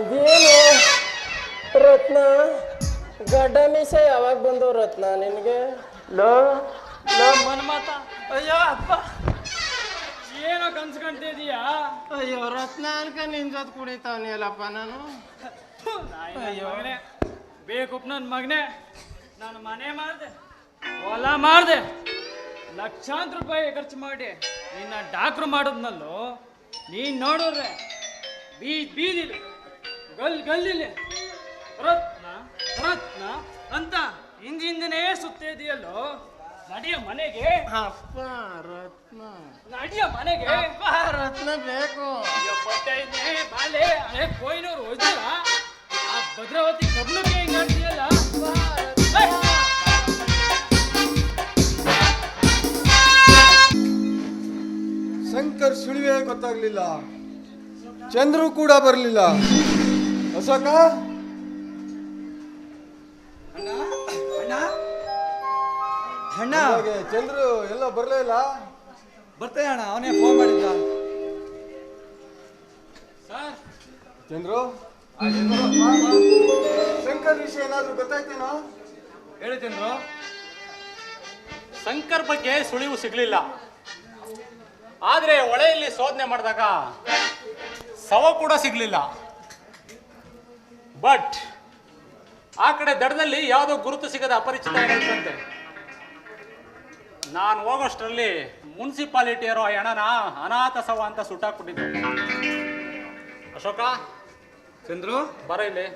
ಇದೇನು ರತ್ನ? ಗಡ್ಡ ಮೀಸೆ ಯಾವಾಗ ಬಂದವು ರತ್ನ ನಿನಗೆ? ಲೋ ಲೋ ಮನ್ಮಾತ. ಅಯ್ಯೋ ಅಪ್ಪ. ಏನೋ ಕನ್ಸ್ಕೊಂತಿದೀಯಾ ಅಯ್ಯೋ ರತ್ನ ಅನ್ಕ ನಿನ್ ಜೊತೆ ಕುಡಿತಾವನಿಯಲ್ಲಪ್ಪ ನಾನು. ಅಯ್ಯೋ. ಬೇಕುಪ್ ನನ್ನ ಮಗನೇ. ನಾನು ಮನೆ ಮಾಡಿದೆ. ಹೊಲ ಮಾಡಿದೆ. ಲಕ್ಷಾಂತರ ರೂಪಾಯಿ ಖರ್ಚು ಮಾಡಿ ನಿನ್ನ ಡಾಕ್ಟ್ರು ಮಾಡೋದ್ನಲ್ಲೂ? ನೀನು ನೋಡಿದ್ರೆ ಬೀ ಬೀದಿಲಿ ಗಲ್ ಗಲ್ಲಿಲಿ ರತ್ನ ರತ್ನ ಅಂತ ಹಿಂದಿಂದನೇ ಸುತ್ತ ಇದೆಯಲ್ಲೋ? ನಡಿಯ ಮನೆಗೆ. ಅಪ್ಪ ರತ್ನ. ನಡಿಯ ಮನೆಗೆ. ಅಪ್ಪ ರತ್ನ ಬೇಕು. ಬಾಲೆ ಹಳೆ ಕೊಯ್ನೂರು ಹೋಯ್ತಲ್ಲ ಆ ಭದ್ರಾವತಿ ಕಬ್ಲಕ್ಕೆ ಹಿಂಗ್ ಆಡ್ತೀಯಲ್ಲ ಶಂಕರ್ ಸುಳಿವೆ ಗೊತ್ತಾಗ್ಲಿಲ್ಲ. ಚಂದ್ರು ಕೂಡ ಬರಲಿಲ್ಲ. ಅಶೋಕ? ಅಣ್ಣ ಹಾಗೆ ಚಂದ್ರು ಎಲ್ಲ ಬರಲೇ ಇಲ್ಲ? ಬರ್ತೇನೆ ಅಣ್ಣ ಅವನೇ ಫೋನ್ ಮಾಡಿದ್ದ. ಸರ್? ಚಂದ್ರು? ಶಂಕರ್ ವಿಷಯ ಏನಾದ್ರು ಗೊತ್ತಾಯ್ತೇನೋ? ಹೇಳಿ ಚಂದ್ರು. ಶಂಕರ್ ಬಗ್ಗೆ ಸುಳಿವು ಸಿಗಲಿಲ್ಲ. ಆದರೆ ಒಳೆಯಲ್ಲಿ ಶೋಧನೆ ಮಾಡಿದಾಗ ಶವ ಕೂಡ ಸಿಗಲಿಲ್ಲ. ಬಟ್ ಆ ಕಡೆ ದಡದಲ್ಲಿ ಯಾವುದೋ ಗುರುತು ಸಿಗದ ಅಪರಿಚಿತ ಇರುತ್ತಂತೆ ನಾನು ಹೋಗೋಷ್ಟರಲ್ಲಿ ಮುನ್ಸಿಪಾಲಿಟಿಯರು ಆ ಹೆಣನ ಅನಾಥ ಶವ ಅಂತ ಸುಟ್ಟಾಕ್ಬಿಟ್ಟಿದ್ದೆ ಅಶೋಕ ಚಂದ್ರು? ಬರ ಇಲ್ಲಿ.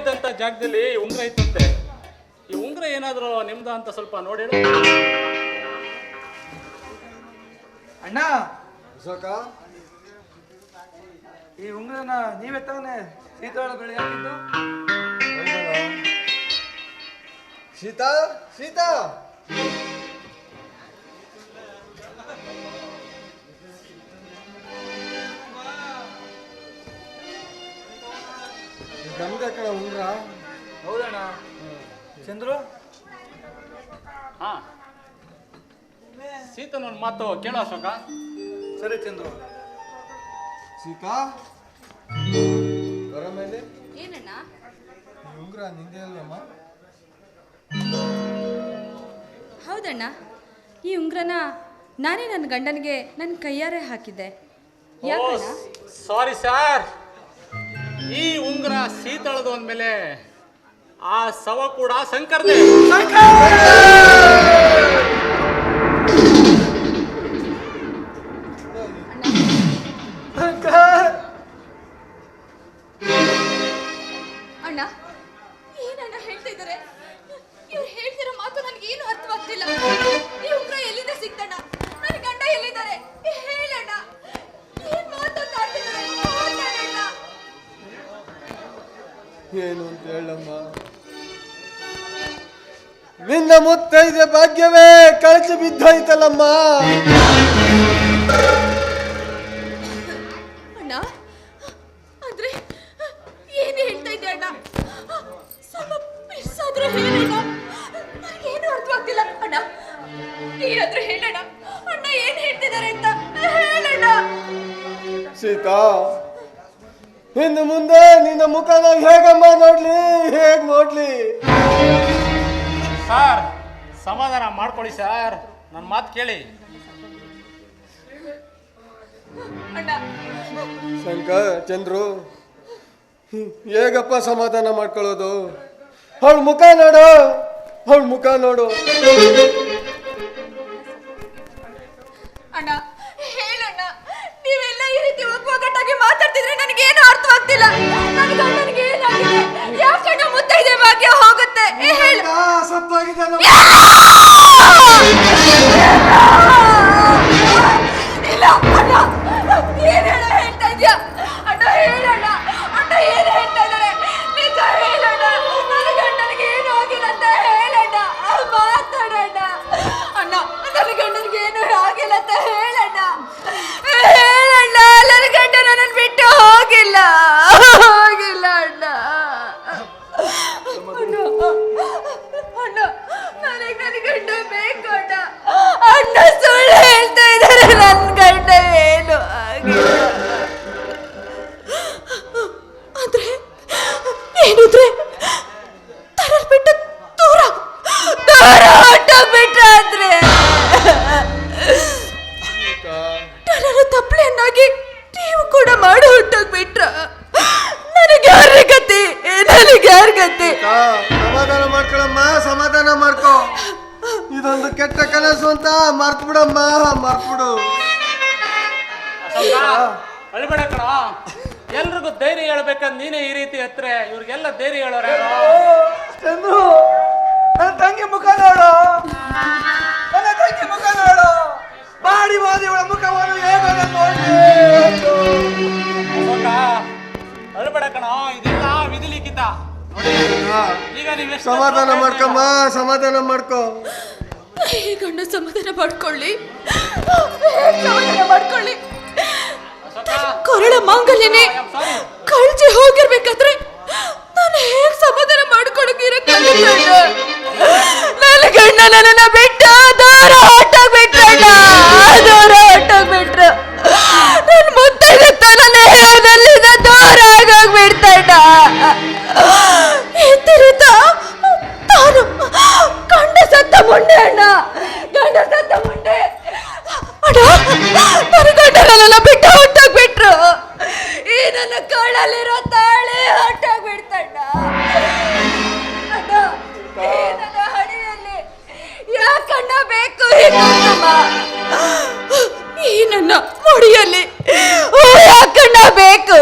ಇದ್ದಂತ ಜಾಗದಲ್ಲಿ ಉಂಗ್ರ ಇತ್ತಂತೆ ಈ ಉಂಗ್ರ ಏನಾದರೂ ನಿಮ್ದ ಅಂತ ಸ್ವಲ್ಪ ನೋಡಿ. ಅಣ್ಣ! ಅಶೋಕ? ಈ ಉಂಗ್ರನ ನೀವೇ ತಾನೆ ಸೀತಾಳ ಬೆಳೆ ಹಾಕಿದ್ದು? ಸೀತಾ ನಮ್ದೆ ಕಣ ಉಂಗ್ರ ಹೌದಣ್ಣ. ಚಂದ್ರು? ಹಾ. ಸೀತನ ಒಂದು ಮಾತು ಕೇಳೋ ಅಶೋಕ. ಸರಿ ಚಂದ್ರು. ಸೀತಾ? ಬರ ಮೇಲೆ? ಏನಣ್ಣ? ಈ ಉಂಗ್ರ ನಿಂದೆ ಅಲ್ವಮ್ಮ? ಹೌದಣ್ಣ. ಈ ಉಂಗ್ರನ ನಾನೇ ನನ್ನ ಗಂಡನಿಗೆ ನನ್ನ ಕೈಯಾರೆ ಹಾಕಿದ್ದೆ. ಯಾಕಣ್ಣ? ಸಾರಿ ಸರ್ ಈ ಉಂಗುರ ಶೀತಳದು ಅಂದ್ಮೇಲೆ ಆ ಶವ ಕೂಡ ಶಂಕರ್ದೆ! ಮುತ್ತೈದೆ ಭಾಗ್ಯವೇ ಕಳಚಿ ಬಿದ್ದೋಯ್ತಲ್ಲಮ್ಮ. ಅಣ್ಣ ಅಂದ್ರೆ ಏನ್ ಹೇಳ್ತಾ ಇದ್ದೆ ಅಣ್ಣ? ಸ್ವಲ್ಪ ಮಿಸ್ಸಾದ್ರೂ ಹೇಳಣ್ಣ ನನಗೇನು ಅರ್ಥವಾಗ್ತಿಲ್ಲ. ಅಣ್ಣ ನೀನಾದ್ರೂ ಹೇಳಣ್ಣ ಅಣ್ಣ. ಏನ್ ಹೇಳ್ತಿದ್ದಾರೆ ಅಂತ ಹೇಳಣ್ಣ ಸೀತಾ ಇನ್ನು ಮುಂದೆ ನಿನ್ನ ಮುಖನ ಹೇಗಮ್ಮ ಸಮಾಧಾನ ಮಾಡ್ಕೊಳ್ಳಿ ಸರ್. ನನ್ನ ಮಾತು ಕೇಳಿ. ಅಣ್ಣ. ಶಂಕರ್ ಚಂದ್ರು ಹೇಗಪ್ಪ ಸಮಾಧಾನ ಮಾಡ್ಕೊಳ್ಳೋದು? ಅವಳ ಮುಖ ನೋಡು. ಅವಳ ಮುಖ ನೋಡು. ಅಣ್ಣ ಹೇಳಣ್ಣ ನೀವೆಲ್ಲ ಈ ರೀತಿ ಒಗ್ಗಟ್ಟಾಗಿ ಮಾತಾಡ್ತಿದ್ರೆ ನನಗೇನು ಅರ್ಥವಾಗ್ತಿಲ್ಲ. ನನ್ನ ಗಂಡನಿಗೆ ಏನಾಗಿದೆ? ಯಾಕಣ್ಣ ಮುತ್ತೈದೆ ಭಾಗ್ಯ ಹೋಗುತ್ತೆ ಹೇಳು ಸತ್ತಾಗಿದ್ದಾನ ಅಳ್ಬೇಡ ಕಣ. ಎಲ್ರಿಗೂ ಧೈರ್ಯ ಹೇಳ್ಬೇಕಂದ್ ನೀನೇ ಈ ರೀತಿ ಹತ್ರ ಇವ್ರಿಗೆಲ್ಲ ಧೈರ್ಯ ಹೇಳೋರ ಯಾರು? ಚಂದ್ರು ನನ್ನ ತಂಗಿ ಮುಖ ನೋಡು. ನನ್ನ ತಂಗಿ ಮುಖ ನೋಡು. ಬಾಡಿ ಬಾದಿ ಇವಳ ಮುಖವನ್ನು ಹೇಗೆ ನೋಡಿ ಅಶೋಕ ಅಳ್ಬೇಡ ಕಣ. ಇದೆಲ್ಲ ನೋಡಿ ಈಗ ನೀವು ಸಮಾಧಾನ ಮಾಡ್ಕೊಮ್ಮ ಸಮಾಧಾನ ಮಾಡ್ಕೋ. ಗಂಡ ಸಮಾಧಾನ ಮಾಡ್ಕೊಳ್ಳಿ. ಸಮಾಧಾನ ಮಾಡ್ಕೊಳ್ಳಿ. ಕೊರಳ ಮಾಂಗಲ್ಯನೇ ಕಳ್ಜಿ ಕಳ್ಚಿ ಹೋಗಿರ್ಬೇಕಾದ್ರೆ ನಾನು ಹೇಗ್ ಸಮಾಧಾನ ಮಾಡ್ಕೊಳಕಿರಕ್ಕಾಗಲ್ಲ ನನ್ನ ಗಂಡ ನನ್ನನ್ನ ಬಿಟ್ಟ ದೂರ ಹೊಟ್ಟೋಗ್ಬಿಟ್ರಣ್ಣ ದೂರ ಹೊಟ್ಟೋಗ್ಬಿಟ್ರು ನನ್ ಮುತ್ತೈದತ್ತ ನನ್ನ ಹೇಳೋದಲ್ಲಿಂದ ದೂರ ಆಗೋಗ್ಬಿಡ್ತಣ್ಣ ಎತ್ತಿರುತ್ತ ತಾನು ಕಂಡ ಸತ್ತ ಮುಂಡೆ ಅಣ್ಣ. ಕಾಳಲ್ಲಿರೋ ತಾಳೆ ಹೊಟ್ಟೋಗ್ಬಿಡ್ತಣ್ಣ ನನ್ನ ಹಣೆಯಲ್ಲಿ ಯಾಕಣ್ಣ ಬೇಕು ಈ ನನ್ನ ಮುಡಿಯಲ್ಲಿ. ಯಾಕಣ್ಣ ಬೇಕು?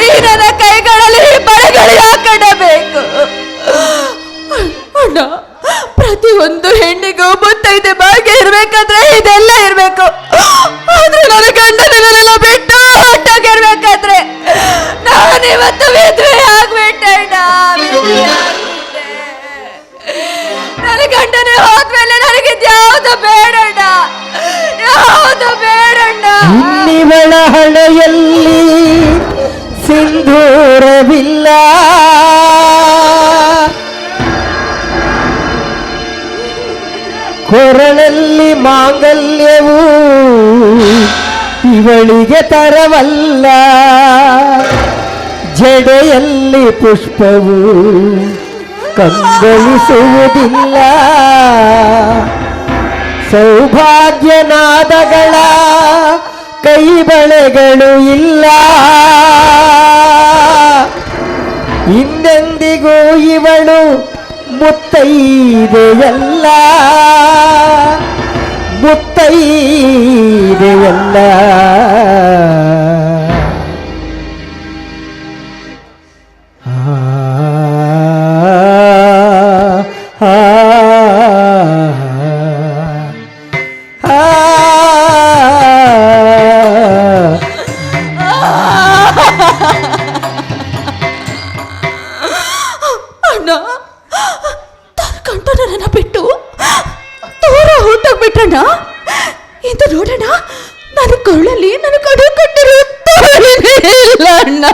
ಈ ನನ್ನ ಕೈಗಳಲ್ಲಿ ಬಳೆಗಳು ಯಾಕಣ್ಣ ಬೇಕು? ಅಣ್ಣ ಪ್ರತಿಯೊಂದು ಹೆಣ್ಣಿಗೂ ಮುತ್ತೈದೆ ಬಾಗಿ ಇರ್ಬೇಕಾದ್ರೆ ಇದೆಲ್ಲ ಇರ್ಬೇಕು. ವಿಧವೆ ಆಗ್ಬಿಟ್ಟೆ. ನನ್ನ ಗಂಡನೇ ಹೋದ್ಮೇಲೆ ನನಗಿದ್ಯಾವುದು ಬೇಡಣ್ಣ ಯಾವ್ದು ಬೇಡಣ್ಣ ನಿವಳ ಹಣೆಯಲ್ಲಿ ಸಿಂಧೂರವಿಲ್ಲ. ಕೊರಳಲ್ಲಿ ಮಾಂಗಲ್ಯವು ಇವಳಿಗೆ ತರವಲ್ಲ. ಜಡೆಯಲ್ಲಿ ಪುಷ್ಪವು ಕಂಗೊಳಿಸುವುದಿಲ್ಲ. ಸೌಭಾಗ್ಯನಾದಗಳ ಕೈ ಬಳೆಗಳು ಇಲ್ಲ. ಹಿಂದೆಂದಿಗೂ ಇವಳು ಮುತ್ತೈದೆಯಲ್ಲ. ಮುತ್ತೈದೆಯಲ್ಲ.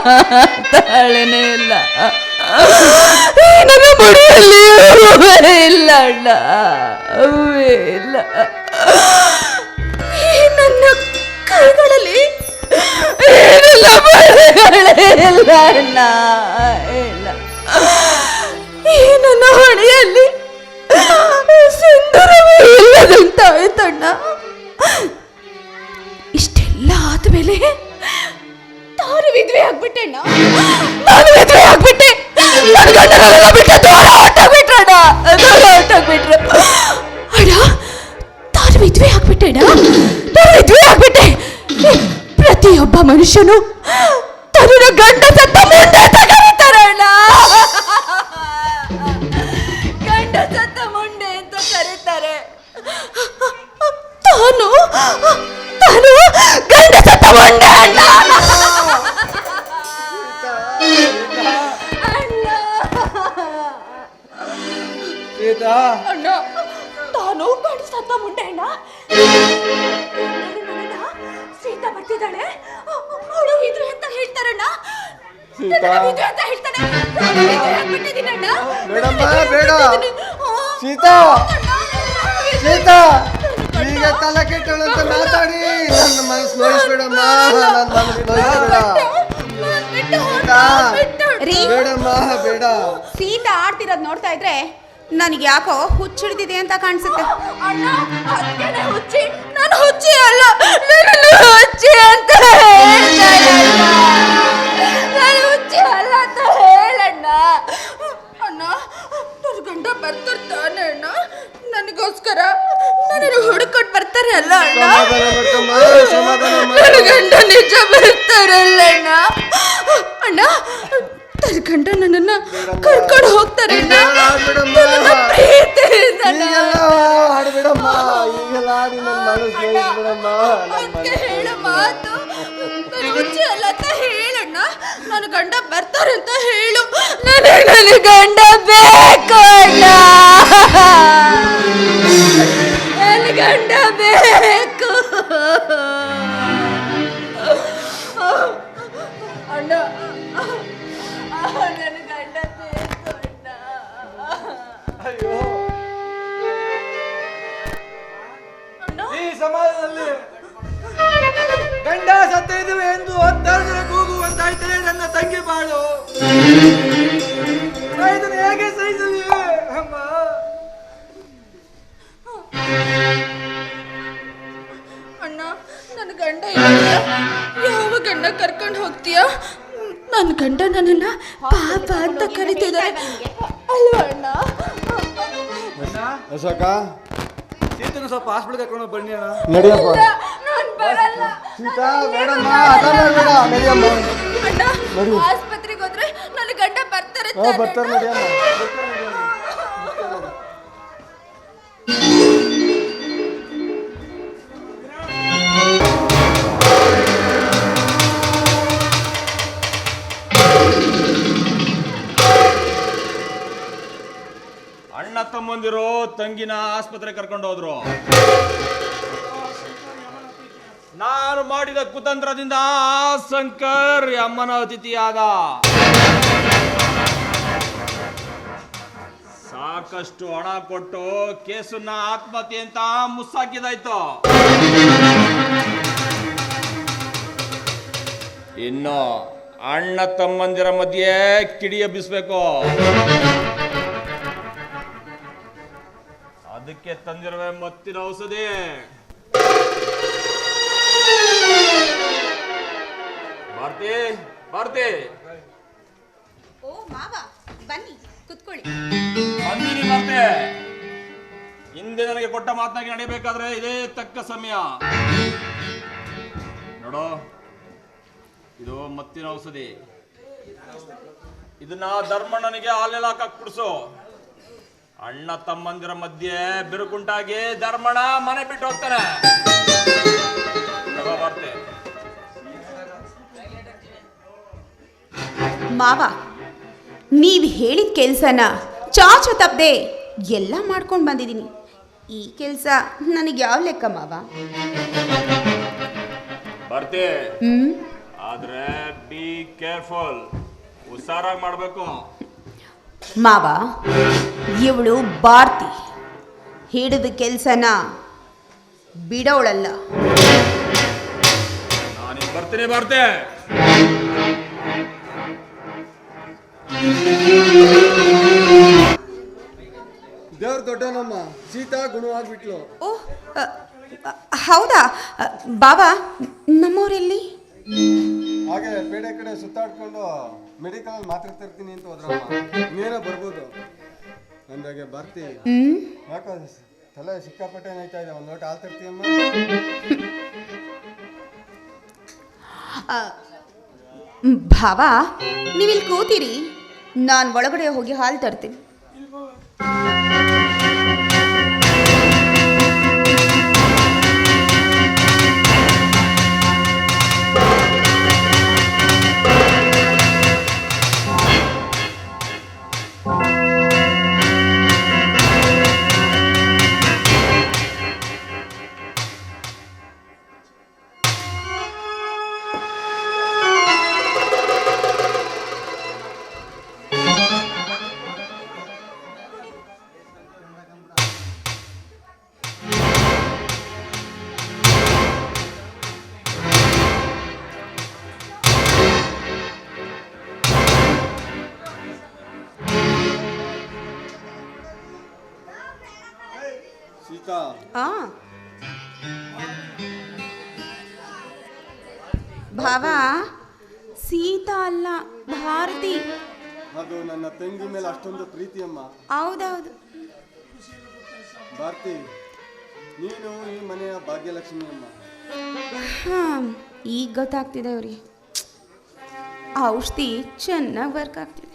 ತಾಳಿನೇ ಇಲ್ಲ ನನ್ನ ಮುಡಿಯಲ್ಲಿ ಇಲ್ಲ ಅಣ್ಣ. ಇಲ್ಲ. ಈ ನನ್ನ ಕೈಗಳಲ್ಲಿ ಏನಿಲ್ಲ ಬಳೆಗಳೇ ಇಲ್ಲ ಅಣ್ಣ. ಇಲ್ಲ. ಈ ನನ್ನ ಹೊಣೆಯಲ್ಲಿ ಸುಂದರವೇ ಇಲ್ಲದಂತಾಯ್ತಣ್ಣ. ಇಷ್ಟೆಲ್ಲ ಆದ್ಮೇಲೆ ತಾನು ವಿಧವೆ ಆಗ್ಬಿಟ್ಟಣ್ಣ. ನಾನು ವಿಧವೆ ಆಗ್ಬಿಟ್ಟೆ. ನನ್ನ ಗಂಡನೆಲ್ಲ ಬಿಟ್ಟು ದೂರ ಹೊಟ್ಟೋಗ್ಬಿಟ್ರಣ್ಣ ದೂರ ಹೊಟ್ಟೋಗ್ಬಿಟ್ರು ಅಣ್ಣ ತಾನು ಆಗ್ಬಿಟ್ಟೆ ಅಣ್ಣ ನಾನು ವಿಧವೆ ಆಗ್ಬಿಟ್ಟೆ. ಪ್ರತಿಯೊಬ್ಬ ಮನುಷ್ಯನು ಸತ್ತ ಮುಂಡೆ ಅಣ್ಣ ಸೀತಾ ಬರ್ತಿದ್ದಾಳೆ ಅವಳು ಇದ್ರು ಅಂತ ಹೇಳ್ತಾರಣ್ಣ ಸೀತಾ. ಅಂತ ಹೇಳ್ತಾನೆ. ಬೇಡಮ್ಮ, ನಾನು ಬೇಡ. ಸೀತಾ ಸೀತಾ ಈಗ ತಲೆ ಕೆಟ್ಟವಳಂತ ಮಾತಾಡಿ ನನ್ನ ಮನಸ್ಸು ನೋಯಿಸ್ಬೇಡಮ್ಮ ನನ್ನ ಮನಸ್ಸು ನೋಯಿಸ್ಬೇಡ ಬೇಡಮ್ಮ ಬೇಡ ಸೀತಾ ಆಡ್ತಿರೋದು ನೋಡ್ತಾ ಇದ್ರೆ ನನಗೆ ಯಾಕೋ ಹುಚ್ಚಿಡ್ದಿದೆ ಅಂತ ಕಾಣಿಸುತ್ತೆ. ಅಣ್ಣ ಹುಚ್ಚಿ, ನಾನು ಹುಚ್ಚಿ ಅಲ್ಲ ಹುಚ್ಚಿ ಅಂತ ನಾನು ಹುಚ್ಚಿ ಅಲ್ಲ ಅಂತ ಹೇಳಣ್ಣ. ಅಣ್ಣ ನನ್ನ ಗಂಡ ಬರ್ತಿರ್ತಾನೆ ಅಣ್ಣ. ನನಗೋಸ್ಕರ ನನ್ನನ್ನು ಹುಡುಕೊಂಡು ಬರ್ತಾರೆ ಅಲ್ಲ ಅಣ್ಣ. ನನ್ನ ಗಂಡ ನಿಜ ಬರ್ತಾರಲ್ಲ ಅಣ್ಣ. ಅಣ್ಣ ನನ್ನ ಗಂಡ ನನ್ನನ್ನು ಅಣ್ಣ ಬಿಡಮ್ಮ. ನನ್ನನ್ನ ಪ್ರೀತಿಯಿಂದ ಈಗೆಲ್ಲ ಆಡ್ಬಿಡಮ್ಮ ಈಗೆಲ್ಲ ಆಡಿ ಮನಸ್ಸು ನೋಯಿಸ್ಬಿಡಮ್ಮ ನನ್ನ ಹೇಳ ಮಾತು. ಅಲ್ಲ ಅಂತ ಹೇಳಣ್ಣ. ನನ್ನ ಗಂಡ ಬರ್ತಾರೆ ಅಂತ ಹೇಳು. ನನಗೆ ನನ್ನ ಗಂಡ ಬೇಕು ಅಣ್ಣ. ನನ್ನ ಗಂಡ ಬೇಕು. ತಂಗಿ ಬಾಳು. ಇದನ್ನು ಹೇಗೆ ಸಹಿಸಲಿ ಅಮ್ಮ. ಅಣ್ಣ ನನ್ನ ಗಂಡ ಯಾವ ಗಂಡ ಕರ್ಕೊಂಡು ಹೋಗ್ತೀಯ? ನನ್ನ ಗಂಡ ನನ್ನನ್ನ ಪಾಪ ಅಂತ ಕರಿತಿದ್ದಾರೆ ಅಲ್ವಾ ಅಣ್ಣ? ಅಶೋಕ. ಸೀತನ ಸ್ವಲ್ಪ ಹಾಸ್ಪಿಟಲ್ ಕರ್ಕೊಂಡು ಬನ್ನಿ ಅಣ್ಣ. ನಡಿಯಪ್ಪ ನಾನು ಬರಲ್ಲ. ಸೀತಾ ಬೇಡಮ್ಮ ಮೇಡಮ್ ಮಾಡ್ಬೇಡ ನಡಿಯಮ್ಮ ಅಣ್ಣ ಆಸ್ಪತ್ರೆಗೆ ಹೋದ್ರೆ ನನ್ನ ಗಂಡ ಬರ್ತಾರೆ ಹಾ ಅಣ್ಣ. ತಮ್ಮಂದಿರು ತಂಗಿನ ಆಸ್ಪತ್ರೆ ಕರ್ಕೊಂಡು ಹೋದ್ರು. ನಾನು ಮಾಡಿದ ಕುತಂತ್ರದಿಂದ ಶಂಕರ್ ಅಮ್ಮನ ಅತಿಥಿಯಾದ. ಸಾಕಷ್ಟು ಹಣ ಕೊಟ್ಟು ಕೇಸನ್ನ ಆತ್ಮಹತ್ಯೆ ಅಂತ ಮುಸ್ಸಾಕಿದಾಯ್ತು. ಇನ್ನು ಅಣ್ಣ ತಮ್ಮಂದಿರ ಮಧ್ಯೆ ಕಿಡಿ ಎಬ್ಬಿಸ್ಬೇಕು ಅದಕ್ಕೆ ತಂದಿರುವೆ ಮತ್ತಿನ ಔಷಧಿ. ಭಾರತಿ ಭಾರತಿ. ಓ ಮಾವ ಬನ್ನಿ ಕುತ್ಕೊಳ್ಳಿ. ಬಂದಿನಿ ಭಾರತಿ. ಹಿಂದೆ ನನಗೆ ಕೊಟ್ಟ ಮಾತನಾಗಿ ನಡೆಯಬೇಕಾದ್ರೆ ಇದೇ ತಕ್ಕ ಸಮಯ. ನೋಡು ಇದು ಮತ್ತಿನ ಔಷಧಿ. ಇದನ್ನ ಧರ್ಮಣ್ಣನಿಗೆ ಹಾಲೆಲ್ಲ ಕುಡಿಸು ಕುಡ್ಸು ಅಣ್ಣ ತಮ್ಮಂದಿರ ಮಧ್ಯೆ ಬಿರುಕುಂಟಾಗಿ ಧರ್ಮಣ್ಣ ಮನೆ ಬಿಟ್ಟು ಹೋಗ್ತಾನೆ. ಭಾರತಿ. ಮಾವ ನೀವು ಹೇಳಿದ ಕೆಲಸನ ಚಾಚು ತಪ್ಪದೆ ಎಲ್ಲ ಮಾಡ್ಕೊಂಡು ಬಂದಿದ್ದೀನಿ ಈ ಕೆಲಸ ನನಗೆ ಯಾವ ಲೆಕ್ಕ ಮಾವ? ಬರ್ತೆ. ಹ್ಮ್. ಆದ್ರೆ ಬಿ ಕೇರ್ಫುಲ್ ಹುಷಾರಾಗಿ ಮಾಡಬೇಕು. ಮಾವ ಇವಳು ಬಾರ್ತಿ ಹಿಡಿದ ಕೆಲಸನ ಬಿಡೋಳಲ್ಲ. ನಾನು ಬರ್ತೀನಿ ಭಾರತಿ. ದೇವ್ರ ದೊಡ್ಡನಮ್ಮ ಸೀತಾ ಗುಣವಾಗ್ಬಿಟ್ಲು ಓ ಅ, ಅ, ಹೌದಾ? ಅ, ಬಾಬಾ ನಮ್ಮೂರಲ್ಲಿ? ಹಾಗೆ ಪೇಡೆ ಕಡೆ ಸುತ್ತಾಡ್ಕೊಂಡು ಮೆಡಿಕಲ್ ಮಾತ್ರೆ ತರ್ತೀನಿ ಅಂತ ಹೋದ್ರಮ್ಮ. ನೀನೇ ಬರ್ಬೋದು. ಅಂದಾಗೆ ಬರ್ತಿ. ಹ್ಮ್. ಯಾಕೋ ತಲೆ ಸಿಕ್ಕಾಪಟ್ಟೆ ಇದೆ ಒಂದು ಲೋಟ ಹಾಲು ತರ್ತೀಯಮ್ಮ? ಬಾಬಾ ನೀವಿಲ್ಲಿ ಕೂತಿರಿ? ನಾನು ಒಳಗಡೆ ಹೋಗಿ ಹಾಲು ತರ್ತೀನಿ. ಮೇಲೆ ಅಷ್ಟೊಂದು ಪ್ರೀತಿಯಮ್ಮ. ಹೌದೌದು. ಭಾರತಿ ನೀನು ಈ ಮನೆಯ ಭಾಗ್ಯಲಕ್ಷ್ಮಿ ಅಮ್ಮ ಹಾಂ ಈಗ ಗೊತ್ತಾಗ್ತಿದೆ ಅವ್ರಿಗೆ. ಆ ಔಷಧಿ ಚೆನ್ನಾಗಿ ವರ್ಕ್ ಆಗ್ತಿದೆ.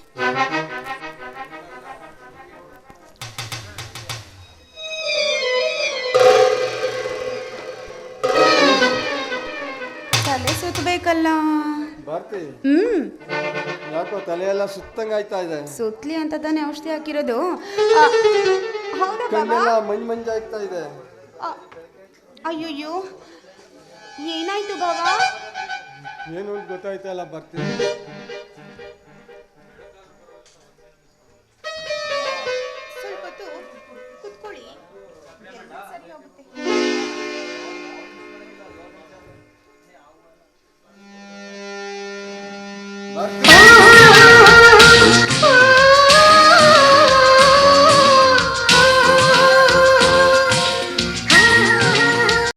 ತಲೆ ಸುತ್ತಬೇಕಲ್ಲ ಭಾರತಿ ಹ್ಮ್. ಯಾಕೋ ತಲೆಯೆಲ್ಲ ಎಲ್ಲ ಸುತ್ತಂಗ್ ಆಯ್ತಾ ಇದೆ? ಸುತ್ತಲಿ ಅಂತ ತಾನೇ ಔಷಧಿ ಹಾಕಿರೋದು. ಆ, ಹೌದಾ ಬಾಬಾ? ಕಣ್ಣೆಲ್ಲ ಮಂಜ್ ಮಂಜಾಗ್ತಾ ಇದೆ. ಆ, ಅಯ್ಯಯ್ಯೋ ಏನಾಯ್ತು ಬಾಬಾ? ಏನು ಗೊತ್ತಾಯ್ತಲ್ಲ ಗೊತ್ತಾಯ್ತಾ ಇಲ್ಲ ಬರ್ತೀನಿ.